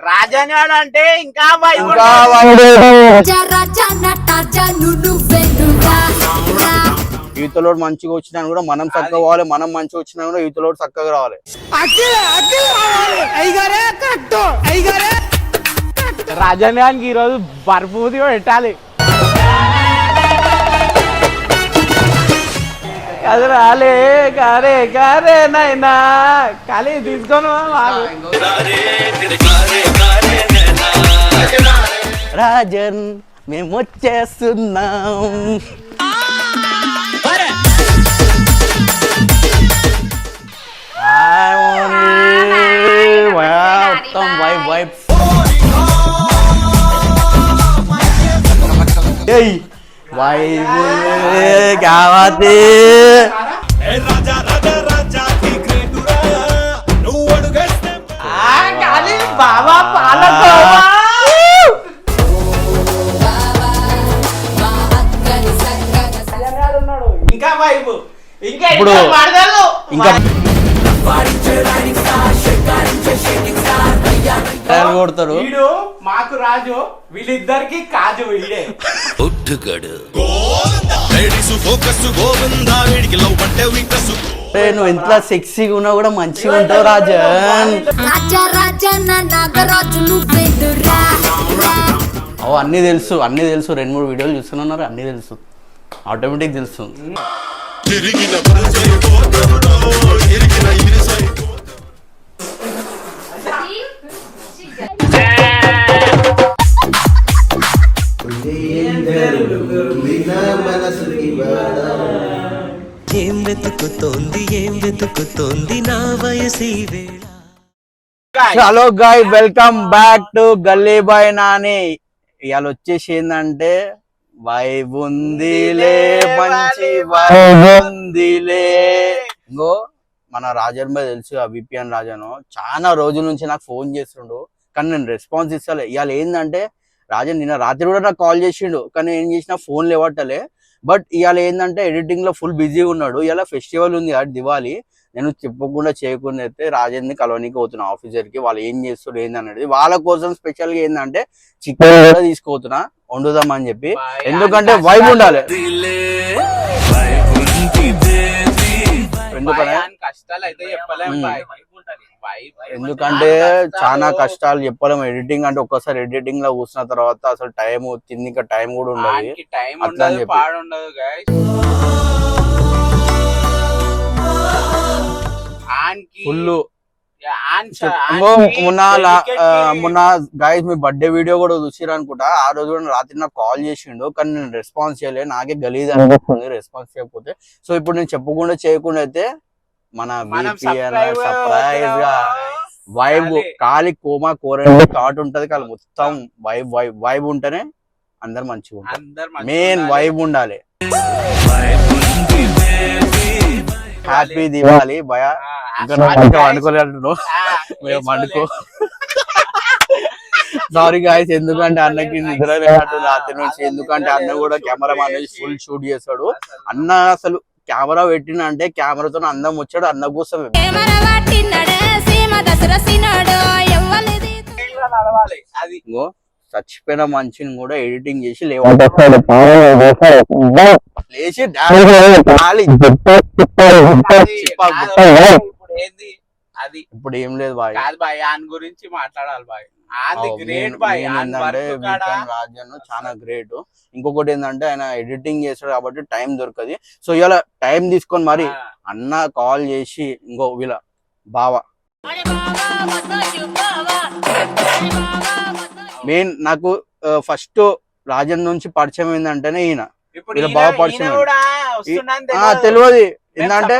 రాజాని వాడు అంటే ఇంకా ఈతలోడు మంచిగా వచ్చినా కూడా మనం చక్కగా పోవాలి మనం మంచిగా వచ్చినా కూడా ఈతలోడు చక్కగా రావాలి. రాజాని వానికి ఈరోజు బర్ఫూది పెట్టాలి. అది రాలే కారే కారే నైనా ఖాళీ తీసుకొని రాజన్ మేము వచ్చేస్తున్నాం. మొత్తం వైబ్ వైబ్. ఏయ్ ఖాళీ బాబా పాలకోవా ఇంకా వైబు. ఇంకా ఇప్పుడు ఇంకా కొడతారు మాకు రాజు వీళ్ళిద్దరికి కాజు వీడే. ఒట్టుగడు లేడీసు ఫోకస్ గోవిందా? వీడికి లవ్ అంటే వీకసు అరే, నువ్వు ఎంత సెక్సీగా ఉన్నా కూడా మంచిగా ఉంటావు రాజన్ రాజా రాజా నా నాగరాజు నువ్వెన్నురా ఓ అన్నీ తెలుసు అన్నీ తెలుసు. రెండు మూడు వీడియోలు చూస్తున్నారు అన్నీ తెలుసు. ఆటోమేటిక్ తెలుసు. తిరిగిన ఏం వెతుకుతోంది ఏం వెతుకుతోంది నా వయసు వేళ? Hello guy welcome back to Gully boy Nani ఇవాళ వచ్చేసి ఏంటంటే వైబ్ ఉందిలే మంచి వైబ్ ఉందిలే. ఇంకో మన రాజన్ బాయ్ తెలుసు విపిఎన్ రాజను. చాలా రోజుల నుంచి నాకు ఫోన్ చేస్తుండు కానీ నేను రెస్పాన్స్ ఇస్తాను ఇవాళ ఏంటంటే రాజన్ నిన్న రాత్రి కూడా నాకు కాల్ చేసిండు. కానీ ఏం చేసినా ఫోన్ లేవట్టలే. బట్ ఇవాళ ఏంటంటే ఎడిటింగ్లో ఫుల్ బిజీ ఉన్నాడు. ఇవాళ ఫెస్టివల్ ఉంది అది దివాలి నేను చెప్పకుండా చేయకుండా అయితే రాజేంద్ర కలవనీకి పోతున్నా ఆఫీసర్కి వాళ్ళు ఏం చేస్తారు ఏంది అనేది. వాళ్ళ కోసం స్పెషల్గా ఏంటంటే చికెన్ కూడా తీసుకుపోతున్నా. వండుదాం అని చెప్పి ఎందుకంటే వైబ్ ఉండాలి. ఎందుకంటే కష్టాలు అయితే చాలా కష్టాలు చెప్పలేము ఎడిటింగ్ అంటే ఒక్కసారి ఎడిటింగ్లో కూర్చున్న తర్వాత అసలు టైం తిండి టైం కూడా ఉండదు. టైం అట్లా ఫుల్ ఇంకో మొన్న మొన్న గాయస్ మీ బర్త్డే వీడియో కూడా చూసిరు అనుకుంటా. ఆ రోజు కూడా రాత్రి నాకు కాల్ చేసిండు కానీ నేను రెస్పాన్స్ చేయలేదు నాకే గలీజ్ అనిపిస్తుంది రెస్పాన్స్ చేయకపోతే. సో ఇప్పుడు నేను చెప్పకుండా చేయకుండా అయితే మన సర్ప్రైజ్గా వైబ్. కాలి. కోమా కోరండి థాట్ ఉంటది కాదు మొత్తం వైబ్ వైబ్ వైబ్ ఉంటేనే అందరు మంచిగా ఉంటారు. మెయిన్. వైబ్ ఉండాలి. హ్యాపీ దివాలి భయ. ఆ, మేము వేసుకోలే. సారీ గాయస్ ఎందుకంటే అన్నకి నిద్ర లేనట్టు రాత్రి నుంచి ఎందుకంటే అన్న కూడా కెమెరా అనేది ఫుల్ షూట్ చేస్తాడు అన్న అసలు కెమెరా పెట్టిన అంటే కెమెరాతో అందం వచ్చాడు అన్న కోసం. అది చచ్చిపోయిన మనిషిని కూడా ఎడిటింగ్ చేసి లేవ లేచి. అది ఇప్పుడు ఏంది? అది ఇప్పుడు ఏం లేదు బాయ్. కాదు బాయ్ ఆన్ గురించి మాట్లాడాలి బాయ్. రాజన్ చాలా గ్రేట్ ఇంకొకటి ఏంటంటే ఆయన ఎడిటింగ్ చేస్తాడు కాబట్టి టైం దొరకదు. సో ఇలా టైం తీసుకొని మరి అన్న కాల్ చేసి ఇంకో వీళ్ళ బావ. మెయిన్ నాకు ఫస్ట్ రాజన్ నుంచి పరిచయం ఏంటంటేనే ఈయన. వీళ్ళ ఈయన పరిచయం. కూడా వస్తున్నాను ఆ తెలియదు. ఏంటంటే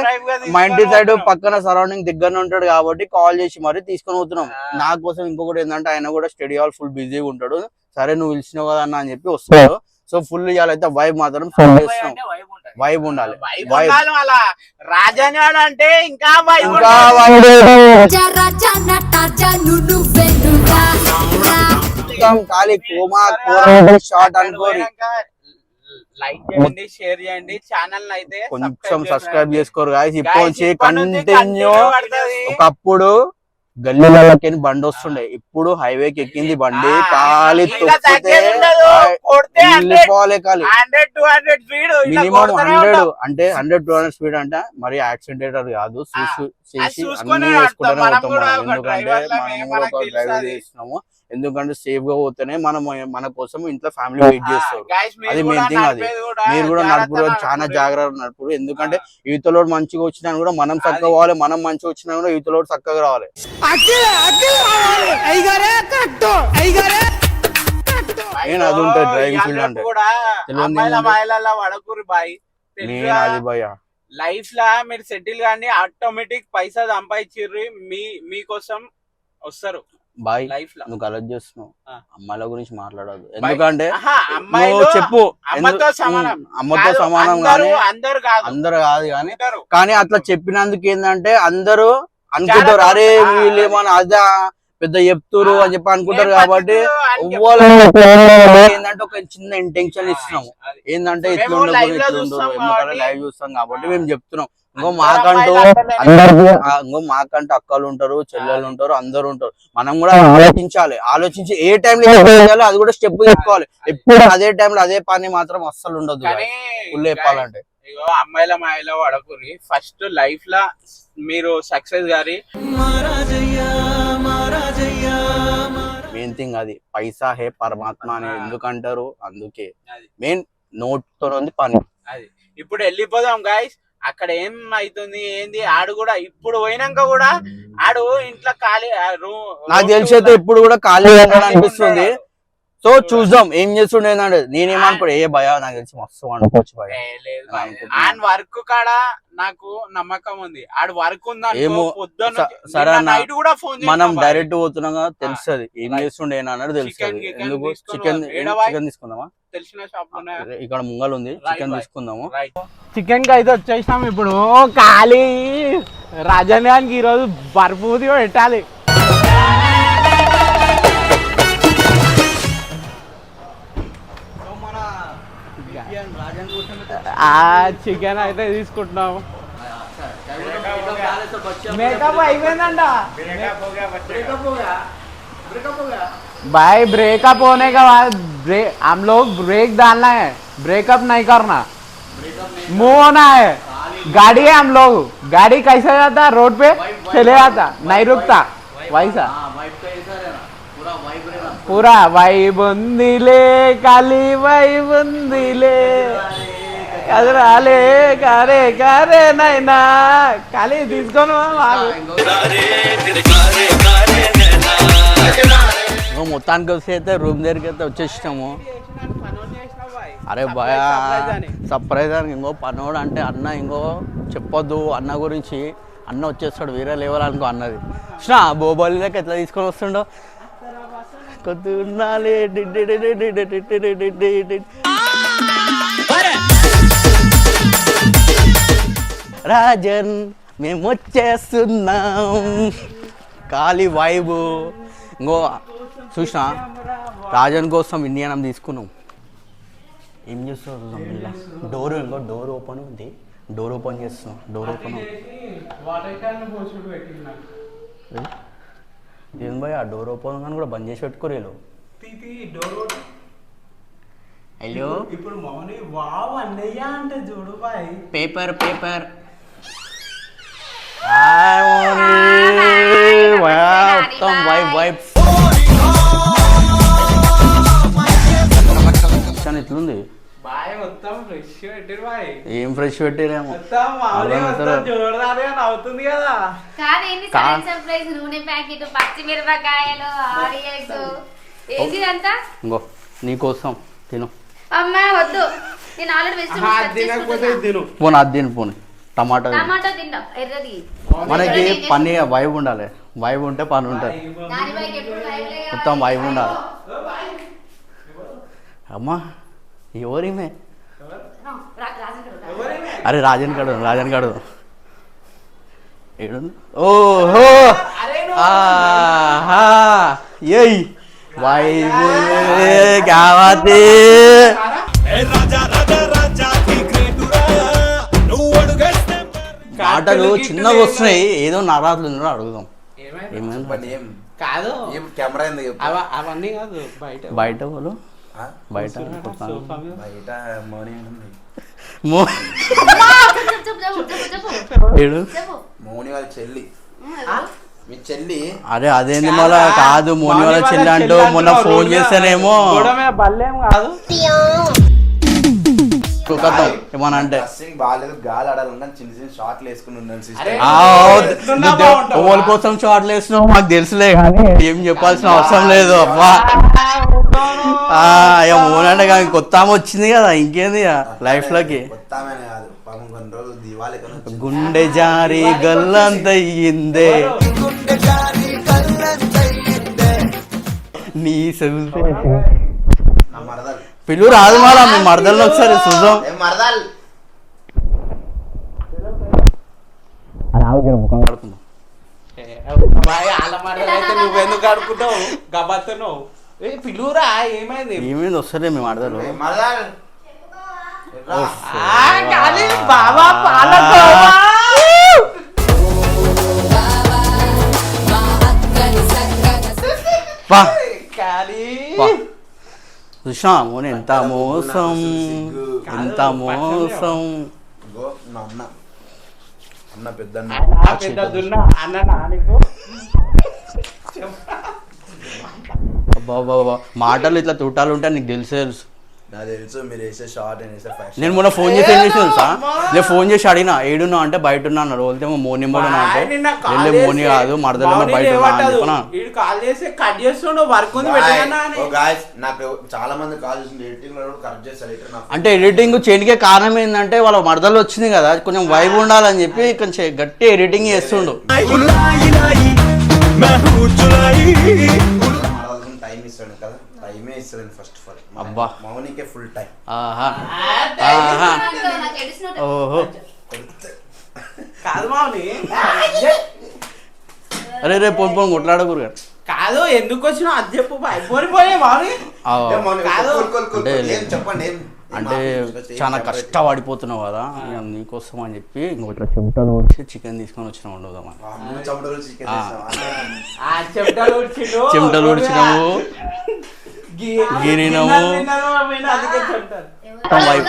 మా ఇంటి సైడ్ పక్కన సరౌండింగ్ దగ్గరనే ఉంటాడు కాబట్టి కాల్ చేసి మరి తీసుకొని పోతున్నాం. నా కోసం ఇంకొకటి ఏంటంటే ఆయన కూడా స్టడీ హాల్ ఫుల్ బిజీగా ఉంటాడు. సరే నువ్వు పిలిచినావు కదా అన్న అని చెప్పి వస్తాడు. సో ఫుల్ ఇవాళ అయితే వైబ్ మాత్రం చేస్తున్నాం. వైబ్ ఉండాలి. రాజాని అంటే ఇంకా వైబ్ ఇంకా మొత్తం ఖాళీ కోమా కూర షార్ట్ అనుకోరి. లైక్ చేయండి షేర్ చేయండి ఛానల్ అయితే కొంచెం సబ్స్క్రైబ్ చేసుకోరు గాయస్ ఇప్పటి నుంచి కంటిన్యూ. ఒకప్పుడు గల్లీలకి బండి వస్తుండే. ఇప్పుడు హైవేకి ఎక్కింది బండి ఖాళీ వెళ్ళిపోవాలి మినిమం హండ్రెడ్ అంటే హండ్రెడ్ టూ హండ్రెడ్ స్పీడ్ అంటే మరి యాక్సిడెంట్ కాదు. చూసి అన్ని. వేసుకుంటూనే ఎందుకంటే మనం. ఒక డ్రైవర్. చేస్తున్నాము ఎందుకంటే సేఫ్గా పోతేనే మనం మన కోసం ఇంట్లో ఫ్యామిలీ వెయిట్ చేస్తారు. అది మెయిన్ థింగ్ అది. మీరు కూడా నడుపురు చాలా జాగ్రత్త నడుపురు ఎందుకంటే యువతలో మంచిగా వచ్చినా కూడా మనం చక్కగా పోవాలి మనం మంచిగా వచ్చినా కూడా యువతలో చక్కగా రావాలి. నేను అది ఉంటుంది డ్రైవింగ్ ఫీల్డ్ అంటే. నేను అది లైఫ్ లా మీరు సెటిల్ కానీ ఆటోమేటిక్ పైసా సంపాదించిర్రు మీ మీకోసం వస్తారు. బాయ్ లైఫ్లో. నువ్వు కలెక్ట్ చేస్తున్నావు. అమ్మాయిల గురించి మాట్లాడదు ఎందుకంటే నువ్వు చెప్పు. అమ్మతో సమానం. అమ్మతో కాదు, సమానం అందరూ కానీ అందరు కాదు. అందరు కాదు కానీ కానీ అట్లా చెప్పినందుకు ఏంటంటే అందరూ అనుకుంటారు అరే వీళ్ళు ఏమన్నా అదా పెద్ద చెప్తురు అని చెప్పి అనుకుంటారు కాబట్టి ఏంటంటే ఒక చిన్న ఇంటెన్షన్ ఇస్తున్నాము. ఏంటంటే ఇట్లా ఉండదు లైవ్ చూస్తాం కాబట్టి. మేము చెప్తున్నాం. ఇంకో మాకంటూ అందరికీ ఇంకో మాకంటూ అక్కలు ఉంటారు చెల్లెలు ఉంటారు అందరు ఉంటారు. మనం కూడా ఆలోచించాలి. ఆలోచించి ఏ టైంలో చేయాలో అది కూడా స్టెప్ తీసుకోవాలి ఎప్పుడు అదే టైంలో అదే పని మాత్రం అస్సలు ఉండదు కానీ ఫుల్ చెప్పాలంటే. అమ్మాయిల మాయలో వడకూరి ఫస్ట్ లైఫ్ లా మీరు సక్సెస్ గారి. మెయిన్ థింగ్ అది పైసా హే పరమాత్మ అని. ఎందుకంటారు? అందుకే. అది. మెయిన్ నోట్తో ఉంది పని. అది. ఇప్పుడు వెళ్ళిపోదాం గాయస్ అక్కడ ఏం అవుతుంది ఏంది? ఆడు కూడా ఇప్పుడు పోయినాక కూడా ఆడు ఇంట్లో ఖాళీ రూమ్ నాకు తెలిసి అయితే ఇప్పుడు కూడా ఖాళీ అనిపిస్తుంది సో చూద్దాం ఏం చేస్తుండే ఏంటంటే నేనేమనుకోడు ఏ భయ నాకు తెలిసి మస్తు అనుకోవచ్చు. ఆన్ వర్క్ కాడ నాకు నమ్మకం ఉంది. ఆడు వర్క్ ఉంది ఏమో, సరే అన్న, నైట్ కూడా ఫోన్ మనం డైరెక్ట్ పోతున్నాం కదా తెలుస్తుంది. ఏం చేస్తుండే అన్నది తెలుస్తుంది. ఎందుకు? చికెన్? చికెన్ తీసుకుందామా? తెలిసిన షాప్ ఇక్కడ ముంగల్ ఉంది. చికెన్. తీసుకుందాము. చికెన్కి అయితే వచ్చేసినాం ఇప్పుడు. ఖాళీ. రాజధానికి ఈరోజు బర్ఫూది పెట్టాలి. చికెన్ అయితే తీసుకుంటున్నాం మేకప్ అయిపోయిందంట भाई ब्रेकअप होने के बाद ब्रेक हम लोग ब्रेक डालना है ब्रेकअप नहीं करना मूव होना है गाड़ी है हम लोग गाड़ी कैसे जाता है रोड पे चले जाता नहीं रुकता वैसा पूरा वही बंदीले काली वही అది రాలే కారే కారే నాయనా ఖాళీ తీసుకొని మొత్తానికి వస్తే అయితే రూమ్ దగ్గరికి అయితే వచ్చేసినాము అరే భయ సర్ప్రైజ్ అని ఇంకో పనోడు అంటే అన్న ఇంకో చెప్పొద్దు అన్న గురించి అన్న వచ్చేస్తాడు వేరే లేవల్ అనుకో అన్నది కృష్ణ బోబాలి లెక్క ఎట్లా తీసుకొని వస్తుండో కొద్ది రాజన్ మేము వచ్చేస్తున్నాం ఖాళీ వైబు. ఇంకో చూసినా? రాజన్ కోసం ఇండియనం తీసుకున్నాం. ఏం చేస్తున్నావు డోర్ ఇంకో డోర్ ఓపెన్ ఉంది. డోర్ ఓపెన్ చేస్తున్నాం. డోర్ ఓపెన్ ఏం భయ ఆ డోర్ ఓపెన్ కానీ కూడా బంద్ చేసి పెట్టుకోరేలు హలో ఇప్పుడు మౌని వావ్ అన్నయ్య అంటే చూడు బాయ్ పేపర్ పేపర్ మొత్తం వైబ్ బాయ్ ఏం ఫ్రెష్ పెట్టారేమో అవుతుంది కదా సర్ప్రైజ్ నూనె ప్యాకెట్ పచ్చిమిరపకాయలు ఇంకో నీకోసం తిను అమ్మా వద్దు నేను ఆల్రెడీ తిను పోను అది తిను పోను టమాటా ఎర్రది. మనకి పని వైబ్ ఉండాలి. వైబ్ ఉంటే పని ఉంటుంది. మొత్తం వైబ్ ఉండాలి. అమ్మా ఎవరిమే. అరే రాజన్ కాడు రాజన్ కాడు ఏడుంది ఓహో ఆహా ఏయ్. వైబు కావాలి రాజా? మాటలు చిన్నగా వస్తున్నాయి. ఏదో నరాలు ఉందో అడుగుదాం. ఏం? కాదు. ఏం కెమెరా ఎందుకు చెప్పు? అవ- అవన్నీ కాదు బయట బయట వాళ్ళు? ఆ? బయట బయట మౌని వాళ్ళ చెల్లి? మీ చెల్లి? అరే అదేంది మళ్ళా? కాదు మోని వాళ్ళ చెల్లి అంటూ మొన్న ఫోన్ చేస్తేనేమో. కాదు. కథం ఏమన్నా అంటే బాగాలేదు గాలి ఆడాలన్నా చిన్న చిన్న షార్ట్లు వేసుకుని? ఓవల కోసం షార్ట్లు వేసినావు మాకు తెలుసులే కానీ ఏం చెప్పాల్సిన అవసరం లేదు అబ్బా. ఆ, ఇక మోని అంటే కానీ కొత్త వచ్చింది కదా ఇంకేంది లైఫ్లోకి. గుండె జారి గల్లంతయ్యిందే నీ సెల్ఫీ నా పిలువు రాదు మళ్ళా మీ మరదల్లో ఒకసారి చూద్దాం. ఏ మరదల్. అయితే నువ్వెందుకు అడుకుంటావు గబత్తను ఏ పిలువురా ఏమైంది? ఏమైంది? వస్తలే మీ మరదలు. ఏ మరదల్. రా. ఆ, కానీ బాబా పాలకోవా వా. కానీ వా. చూసినా మోని ఎంత మోసం ఎంత మోసం అన్న అన్న పెద్ద. మాటలు ఇట్లా తుట్టాలు ఉంటాయి నీకు తెలిసే తెలుసు నాకు తెలుసు మీరు వేసే షార్ట్ నేను వేసే ఫ్యాషన్ నేను మొన్న ఫోన్ చేసి ఏం చేసి తెలుసా? నేను ఫోన్ చేసి అడిగినా ఏడున్నా అంటే బయట ఉన్నా అన్నారు వెళ్తేమో మోని మోడనా అంటే వెళ్ళే మోని కాదు మరదలేమో బయట ఉన్నా అని చెప్పనా? వీడు కాల్ చేసి కట్ చేస్తుండు వర్క్ ఉంది పెట్టినా అని ఓ గాయస్ నాకు చాలా మంది కాల్ చేసింది ఎడిటింగ్లో కూడా కరెక్ట్ చేస్తారు. ఎడిటర్ నాకు అంటే ఎడిటింగ్ చేయనికే కారణం ఏంటంటే వాళ్ళ మరదలు వచ్చింది కదా కొంచెం వైబ్ ఉండాలని చెప్పి కొంచెం గట్టి ఎడిటింగ్ చేస్తుండు. టైం ఇస్తాడు కదా? టైమే ఇస్తాడు ఫస్ట్ ఆఫ్ ఆల్ అబ్బా. మౌనికే ఫుల్ టైం ఆహా. ఆహా. ఓహో. కాదు మామని అరే రే పోను పోను కొట్లాడకూరు కాదు ఎందుకు వచ్చినావు? అది చెప్పు అయిపోయిపోయే మామని కాదు. చెప్పండి అంటే చాలా. కష్టపడిపోతున్నావు కదా నీకోసం అని చెప్పి ఇంకొక చెమటలు వచ్చి చికెన్ తీసుకొని వచ్చిన వండుదామని చెమటలు గి- గిరినము. బాయ్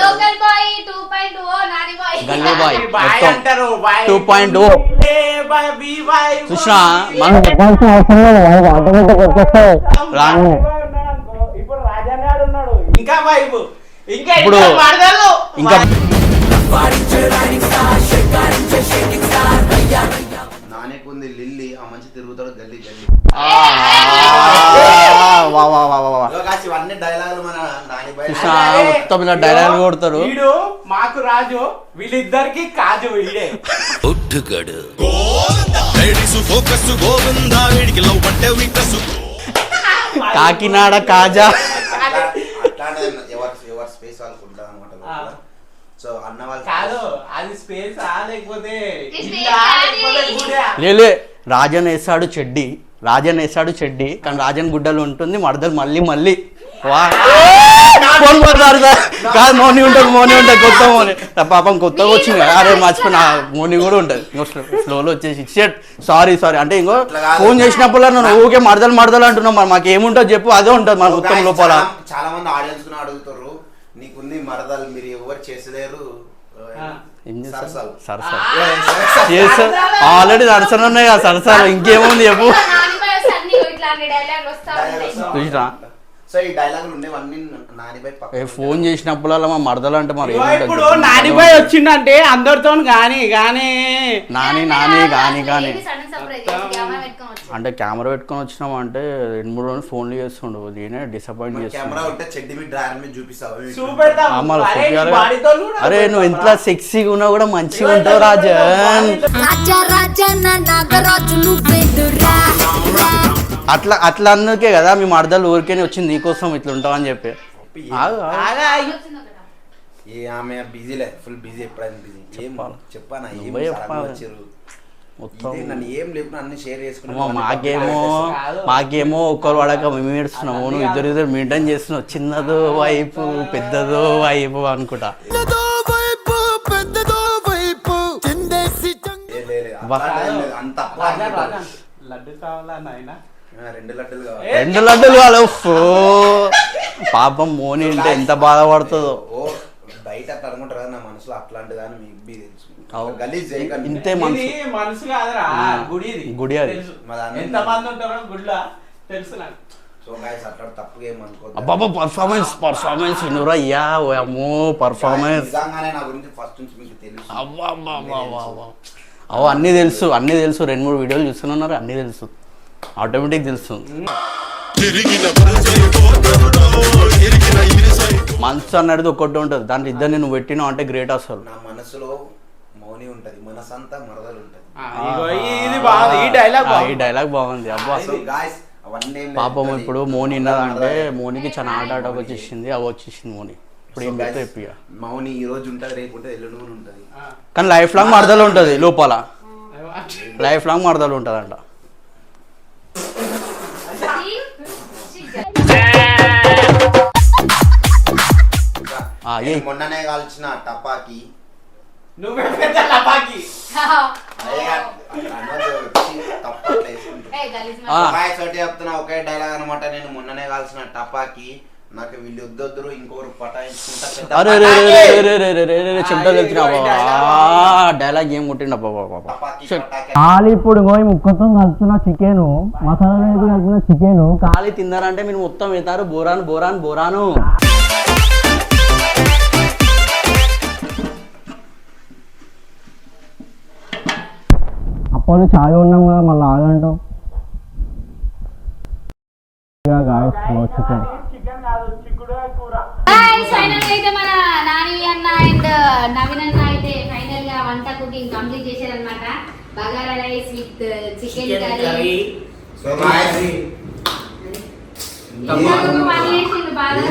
టూ పాయింట్ ఓ నాని బాయ్. గల్లీ బాయ్ బాయ్ మొత్తం. అంటారు బాయ్. 2.0. ఏ బాయ్ బి బాయ్ చూసినా బి మనం చెప్పాల్సిన అవసరం లేదు ఆటోమేటిక్ వచ్చేస్తాయి వైబు ఇంకా ఇప్పుడు ఇంకా మరదలు ఇంకా నానేకుంది లిల్లీ ఆ మంచి తిరుగుతాడు గల్లీ గల్లీ. ఆ, వా వా వా వా వా. ఇదిగో కాసి ఇవన్నీ డైలాగులు మన నాని బయట చూసినా మొత్తం ఇలా డైలాగ్ కొడతారు వీడు మాకు రాజు వీళ్ళిద్దరికి కాజు వీడే. ఒట్టుగడు. లేడీసు ఫోకస్ గోవిందా వీడికి లవ్ వీకస్ కాకినాడ కాజా అట్లా అట్లానే ఎవరు ఎవరు స్పేస్ వాళ్ళకు ఉంటుంది అనమాట లోపల. సో అన్న వాళ్ళు కాదు అది స్పేస్ ఆ లేకపోతే? లేలే రాజన్ వేసాడు చెడ్డి. రాజన్ వేసాడు చెడ్డి. కానీ రాజన్ గుడ్డలు ఉంటుంది మరదలు మళ్ళీ మళ్ళీ. వా. ఫోన్ సార్ కాదు మోని ఉంటుంది మోని ఉంటుంది కొత్త మోని. పాపం కొత్తగా వచ్చింది. అరే మర్చిపోయిన. మోని కూడా ఉంటుంది. ఇంకో స్లోలో వచ్చేసి షెట్. Sorry sorry. అంటే ఇంకో. ఫోన్ చేసినప్పుడు నన్ను ఊకే మరదలు మరదలు అంటున్నాం మరి మాకు ఏముంటుందో చెప్పు అదే ఉంటుంది మన guys, లోపల. చాలా- మంది ఆడియన్స్ అడుగుతారు నీకుంది మరదలు మీరు ఎవరు చేసలేరు. ఆల్రెడీ సరసాలు ఉన్నాయి కదా సరసాలు. ఇంకేముంది చెప్పు. చూసినా? సో ఈ డైలాగులు ఉండేవన్నీ ఫోన్ చేసినప్పుడల్లా మా మరదలు అంటే మరి ఇప్పుడు? నానిబాయ్ వచ్చిందంటే అందరితో గాని గాని. నాని నాని పెట్టుకొని వచ్చి అంటే కెమెరా పెట్టుకొని వచ్చినాం అంటే రెండు మూడు రోజులు ఫోన్లు చేస్తుండు. నేనే డిసప్పాయింట్ కెమెరా చేస్తున్నా ఉంటే చెడ్డి మీద డ్రాయర్ మీద చూపిస్తావు? చూపెడతాం. అమ్మ, అరే, నువ్వు ఎంత సెక్సీగా ఉన్నా కూడా మంచిగా ఉంటావు రాజన్. రాజా రాజా నా నాగరాజు నువ్వెదురా? అట్లా అట్లా అందుకే కదా మీ మరదలు ఊరికేనే వచ్చింది నీకోసం ఇట్లా ఉంటావు అని చెప్పి. ఆగు, ఆగు. ఏ ఆమె బిజీలే ఫుల్ బిజీ ఎప్పుడైనా బిజీ. ఏం చెప్పాలి. చెప్పానా? ఏం నువ్వే సడన్గా చెప్పాలి. వచ్చారు మొత్తం ఇదే నన్ను ఏం లేకుండా అన్ని షేర్ మాకేమో మాకేమో ఒక్కరు పడక మేము ఏడుస్తున్నాము నువ్వు ఇద్దరు ఇద్దరు మెయింటైన్ చేస్తున్నావు చిన్నదో వైపు పెద్దదో వైపు అనుకుంటా. ఏ లేదు, అంత లడ్డు కావాలా నాయన? రెండు లడ్డులు కావాలి. రెండు లడ్డులు కాదు ఫో పాపం మోని అంటే ఎంత బాధపడుతుందో. ఓ బయట అనుకుంటారు నా మనసులో అట్లాంటిది అని మీకు తెలుసు. ఇంతే మనసు. కాదురా గుడి గుడి అది. ఎంత మంది ఉంటారో గుడిలో తెలుసు నాకు. సో గాయస్ అట్లా తప్పుగా ఏమనుకోవద్దు అబ్బాబా పర్ఫార్మెన్స్ పర్ఫార్మెన్స్ వినురా అయ్యా ఓ అమ్మో పర్ఫార్మెన్స్ నిజంగానే నా గురించి ఫస్ట్ నుంచి మీకు తెలుసు. అవ్వా అవ్వా అవ్వా అవ్వా అవ్వా. అవ్వ అన్నీ తెలుసు అన్నీ తెలుసు. రెండు మూడు వీడియోలు చూస్తున్నారు అన్నీ తెలుసు. ఆటోమేటిక్ తెలుసు తిరిగిన పల్సై పోతవునో ఇరిగిన ఇరుసై మనసు అన్నది ఒక్కటి ఉంటుంది. దాంట్లో ఇద్దరు నేను పెట్టినావు అంటే గ్రేట్ అసలు. నా మనసులో మౌని ఉంటది మనసంతా మరదలు ఉంటది. ఈ- ఇది బాగుంది ఈ డైలాగ్ బాగుంది. డైలాగ్ బాగుంది. అబ్బా గాయస్ అవన్నీ. పాపం ఇప్పుడు మోని ఉన్నదంటే మరదలే. మోనికి చాలా ఆట ఆటకు వచ్చేసింది అవి వచ్చేసింది మోని. ఇప్పుడు ఏం guys, చెప్పిగా మౌని ఈ రోజు ఉంటది రేపు ఉంటది ఎల్లుండి కూడా ఉంటది. కానీ లైఫ్ లాంగ్ మరదలు ఉంటుంది లోపల. లైఫ్ లాంగ్ మరదలు ఉంటుందంట. మొన్ననే కాల్చిన టపాకి. నువ్వే పెద్ద ఒకటి చెప్తున్నా ఒకే డైలాగ్ అనమాట నేను మొన్ననే కాల్చిన టపాకి. నాకు వీళ్ళు వద్దొద్దురు ఇంకొకరు పటాయించుకుంటా పెద్ద అరే రే రే పటాకి. రే రే రే రే రే రే రే చెమటలు ఆ, వెళ్తున్నావా? ఇదిగో ఈ dialogue. ఆ, డైలాగ్ ఏం కొట్టిండ. కాలి ఇప్పుడు పోయి ముక్కతో కలుపుతున్న చికెన్ మసాలా కలిపిన చికెన్. ఖాళీ తిన్నారంటే మీరు మొత్తం అవుతారు బోరాను బోరాను బోరాను. అప్పుడు చాయ్ ఉన్నాం కదా మళ్ళీ ఆగంటాం. చికెన్ చికెన్ కాదు చిక్కుడు కూర అయితే మన నాని అన్న అండ్ నవీన్ అన్న అయితే ఫైనల్గా వంట కుకింగ్ కంప్లీట్ చేశారనమాట bagara rice with chicken curry so guys పని చేసిండు బాగా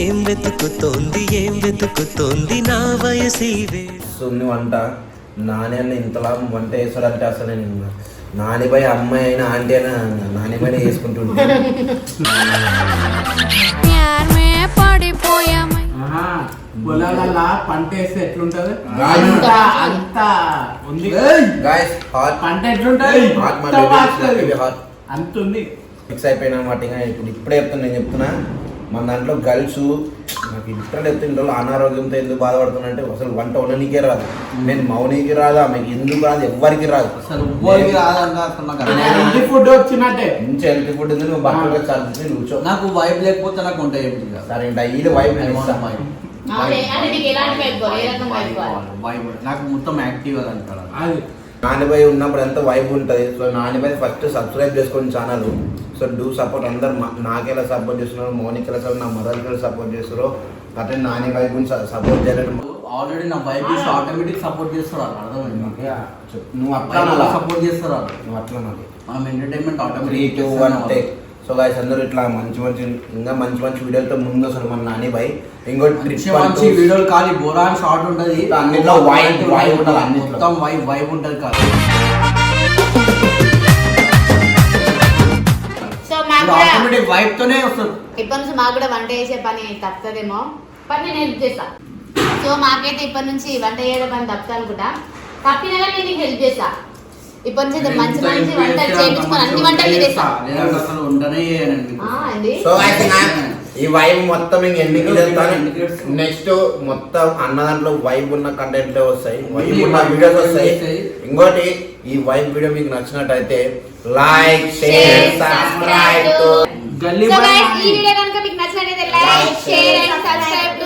ఏం వెతుకుతోంది? ఏం వెతుకుతోంది? నా వయసు వంట నాని అన్న ఇంతలా వంట వేస్తాడంటే అసలు నేను నానిపై అమ్మాయి అయినా ఆంటీ అయినా నానిపైన వేసుకుంటుంటే ప్యార్ మే పడిపోయామై పొలాలల్లా పంట వేస్తే ఎట్లుంటది. అంత అంత ఉంది. గాయస్ హాట్ పంట ఎట్లుంటది? అంత ఫిక్స్ అయిపోయినా మాట ఇంకా ఇప్పుడు ఇప్పుడే చెప్తున్నా నేను చెప్తున్నా. మన దాంట్లో గర్ల్స్ నాకు ఇప్పుడు చెప్తే ఇంట్లో అనారోగ్యంతో ఎందుకు బాధపడుతున్నా అంటే అసలు వంట ఉండనీకే రాదు. నేను మౌనికి రాదా? మీకు ఎందుకు రాదు? ఎవ్వరికి రాదు. ఇంటి ఫుడ్ వచ్చినట్టే. మంచి హెల్తీ ఫుడ్ ఉంది నువ్వు బట్టలు చదివితే కూర్చో. నాకు వైబ్ లేకపోతే నాకు ఉంటాయి సరే డైలీ వైఫ్ అవునే, అంటే నీకు మొత్తం యాక్టివ్ అది. నానిబాయ్ ఉన్నప్పుడు ఎంత వైబ్ ఉంటుంది? సో నానిబాయ్ ఫస్ట్ సబ్స్క్రైబ్ చేసుకోండి ఛానల్ సో డూ సపోర్ట్ అందరు. నాకెలా సపోర్ట్ చేస్తున్నారు మౌనిక్ ఎలా నా మదర్కి ఎలా సపోర్ట్ చేస్తారో అట్లే నాని వైఫ్ గురించి సపోర్ట్ చేయాలంటే ఆల్రెడీ నా వైఫ్ ఆటోమేటిక్ సపోర్ట్ చేస్తారు అర్థమైంది. నువ్వు అట్లా? సపోర్ట్ చేస్తారు నువ్వు అట్లా నాకు మనం entertainment automatic two one take so guys అందరూ ఇట్లా మంచి మంచి ఇంకా మంచి మంచి వీడియోలతో ముందు వస్తారు మన నాని బాయ్. ఇంకోటి మంచి వీడియోలు కానీ బోరాన్ షార్ట్ ఉంటది. అన్నిట్లో vibe- vibe ఉంటది అన్నిట్లో. మొత్తం వైబ్ వైబ్ ఉంటది కాదు. ఆటోమేటిక్ వైబ్ తోనే వస్తుంది. ఇప్పటి నుంచి మాకు కూడా వంట చేసే పని తప్పుతుందేమో. పని నేను హెల్ప్ చేస్తా. సో మాకైతే ఇప్పటి నుంచి వంట చేయడం పని తప్పుతా అనుకుంటా తప్పినా నేను హెల్ప్ చేస్తా. ఇప్పటి నుంచి మంచి మంచి వంటలు చేయించుకొని అన్ని వంటలు సో అయితే ఈ వైబ్ మొత్తం ఇంక ఎన్నికి వెళ్తాను. నెక్స్ట్ మొత్తం అన్న దాంట్లో వైబ్ ఉన్న కంటెంట్ వస్తాయి? వైబ్ ఉన్న వీడియోస్ వస్తాయి. ఇంకోటి ఈ వైబ్ వీడియో మీకు నచ్చినట్టయితే లైక్ షేర్ సబ్స్క్రైబ్. గల్లీ సో బాయ్ గైస్ ఈ వీడియో కనుక మీకు నచ్చినట్లయితే లైక్ షేర్ అండ్ సబ్స్క్రైబ్